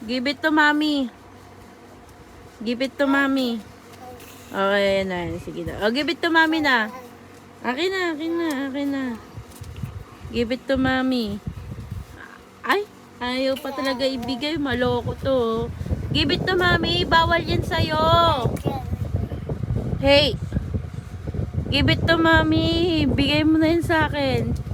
Give it to mommy. Give it to mommy. Okay, na. Sige na. Oh, give it to mommy na. Akin na, akin na, akin na. Give it to mommy. Ay, ayaw pa talaga ibigay. Maloko to. oh. Give it to mommy. Bawal yan sa'yo. Hey. Give it to mommy. Bigay mo na yun sa akin.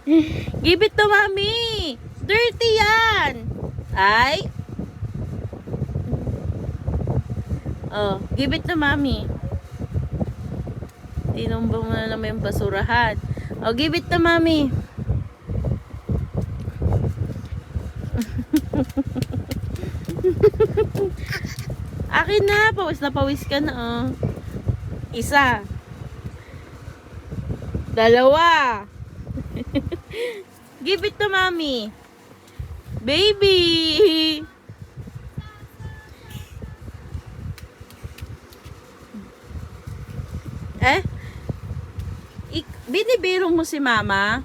Give it to mommy. Dirty yan. Ay. Oh, give it to mommy. Tinumbang mo na naman yung basurahan. Oh, give it to mommy. Akin na, pawis na pawis ka na, oh. Isa. Dalawa. Give it to mommy. Baby. Eh? Ik binibiro mo si mama?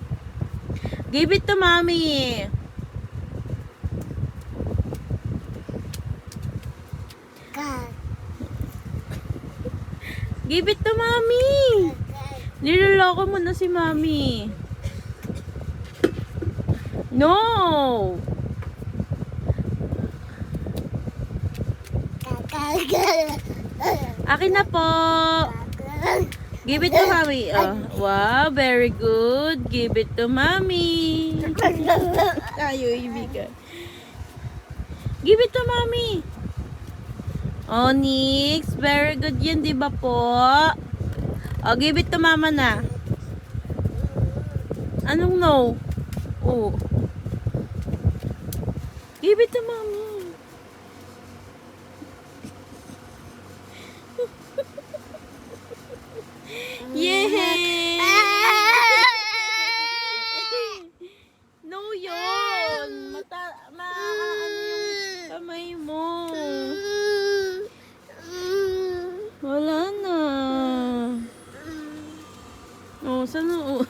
Give it to mommy. Give it to mommy. Niloloko mo na si mami. No! Akin na po. Give it to mommy. Oh, wow, very good. Give it to mommy. Tayo ibigay. Give it to mommy. Onyx, very good yan, di ba po? Oh, give it to mama na. Anong no? Oh. Give it to mommy. Yay! no yun! Mata, ma, ano yung kamay mo? Wala na. Oh, saan na? Oh.